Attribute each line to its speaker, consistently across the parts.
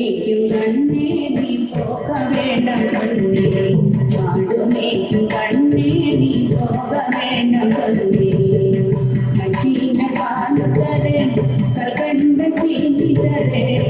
Speaker 1: மேய்க்கும் கண்ணே நீ போக வேண்டாம் கண்ணே. நாடு மேய்க்கும் கண்ணே நீ போக வேண்டாம் கண்ணே. அச்சீன பாலு தரேன் கல்கண்ட சீனி தரேன்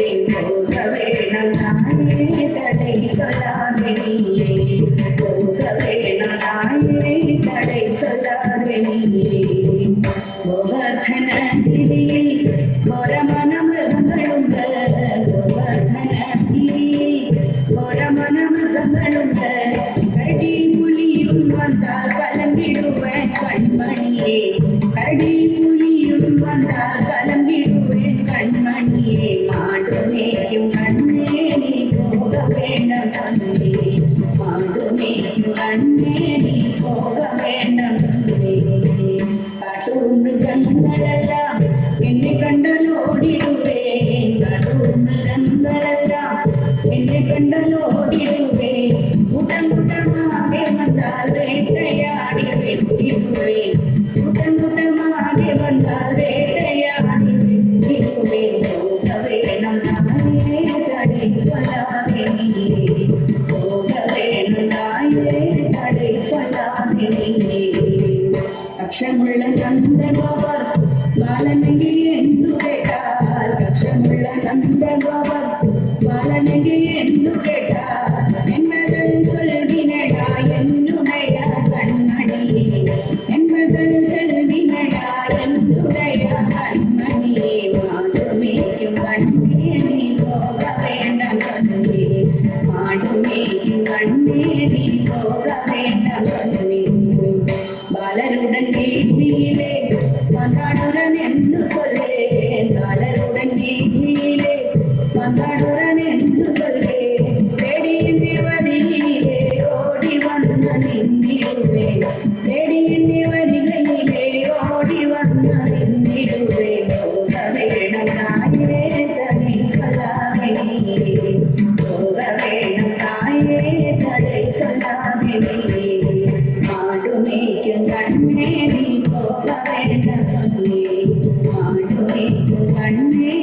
Speaker 1: Thank you. ಮಗಂದಳಲ್ಲ ಎಣ್ಣೆ ಕಂಡಲು ಓಡಿಡುವೆ ಎಂದಳು ಮಗಂದಳಲ್ಲ ಎಣ್ಣೆ ಕಂಡಲು ಓಡಿಡುವೆ ಊಟ ಊಟ ಮಾಗೆ ಬಂದಾಳ ಬೇಟೆಯಾಡಿ ಬಿಟ್ಟಿರುವೆ ಊಟ ಊಟ ಮಾಗೆ ಬಂದಾಳ ಬೇಟೆಯಾಡಿ ಬಿಟ್ಟಿರುವೆ ನಮ್ಮ ಮನೆಯ ತಡೆ Alamindi கண்ணே